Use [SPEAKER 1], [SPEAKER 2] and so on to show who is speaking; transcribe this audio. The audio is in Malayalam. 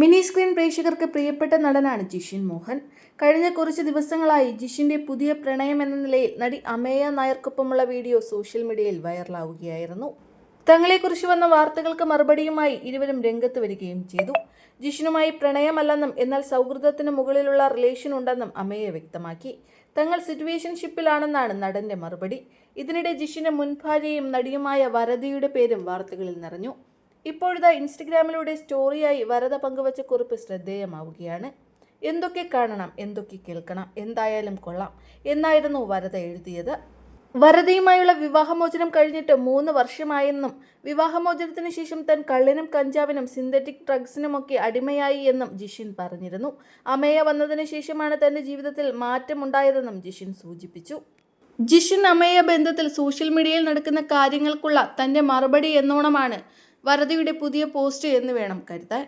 [SPEAKER 1] മിനി സ്ക്രീൻ പ്രേക്ഷകർക്ക് പ്രിയപ്പെട്ട നടനാണ് ജിഷിൻ മോഹൻ. കഴിഞ്ഞ കുറച്ച് ദിവസങ്ങളായി ജിഷിന്റെ പുതിയ പ്രണയം എന്ന നിലയിൽ നടി അമേയ നായർക്കൊപ്പമുള്ള വീഡിയോ സോഷ്യൽ മീഡിയയിൽ വൈറലാവുകയായിരുന്നു. തങ്ങളെക്കുറിച്ച് വന്ന വാർത്തകൾക്ക് മറുപടിയുമായി ഇരുവരും രംഗത്ത് വരികയും ചെയ്തു. ജിഷിനുമായി പ്രണയമല്ലെന്നും എന്നാൽ സൗഹൃദത്തിന് മുകളിലുള്ള റിലേഷൻ ഉണ്ടെന്നും അമേയ വ്യക്തമാക്കി. തങ്ങൾ സിറ്റുവേഷൻഷിപ്പിലാണെന്നാണ് നടന്റെ മറുപടി. ഇതിനിടെ ജിഷിന്റെ മുൻ ഭാര്യയും നടിയുമായ വരതിയുടെ പേരും വാർത്തകളിൽ നിറഞ്ഞു. ഇപ്പോഴിതാ ഇൻസ്റ്റഗ്രാമിലൂടെ സ്റ്റോറിയായി വരദ പങ്കുവച്ച കുറിപ്പ് ശ്രദ്ധേയമാവുകയാണ്. എന്തൊക്കെ കാണണം എന്തൊക്കെ കേൾക്കണം എന്തായാലും കൊള്ളാം എന്നായിരുന്നു വരദ എഴുതിയത്. വരദയുമായുള്ള വിവാഹമോചനം കഴിഞ്ഞിട്ട് മൂന്ന് വർഷമായെന്നും വിവാഹമോചനത്തിന് ശേഷം തൻ കള്ളിനും കഞ്ചാവിനും സിന്തറ്റിക് ഡ്രഗ്സിനുമൊക്കെ അടിമയായി എന്നും ജിഷിൻ പറഞ്ഞിരുന്നു. അമേയ വന്നതിന് ശേഷമാണ് തന്റെ ജീവിതത്തിൽ മാറ്റമുണ്ടായതെന്നും ജിഷിൻ സൂചിപ്പിച്ചു. ജിഷിൻ അമേയ ബന്ധത്തിൽ സോഷ്യൽ മീഡിയയിൽ നടക്കുന്ന കാര്യങ്ങൾക്കുള്ള തന്റെ മറുപടി എന്നോണമാണ് വരദയുടെ പുതിയ പോസ്റ്റ് എന്ന് വേണം കരുതാൻ.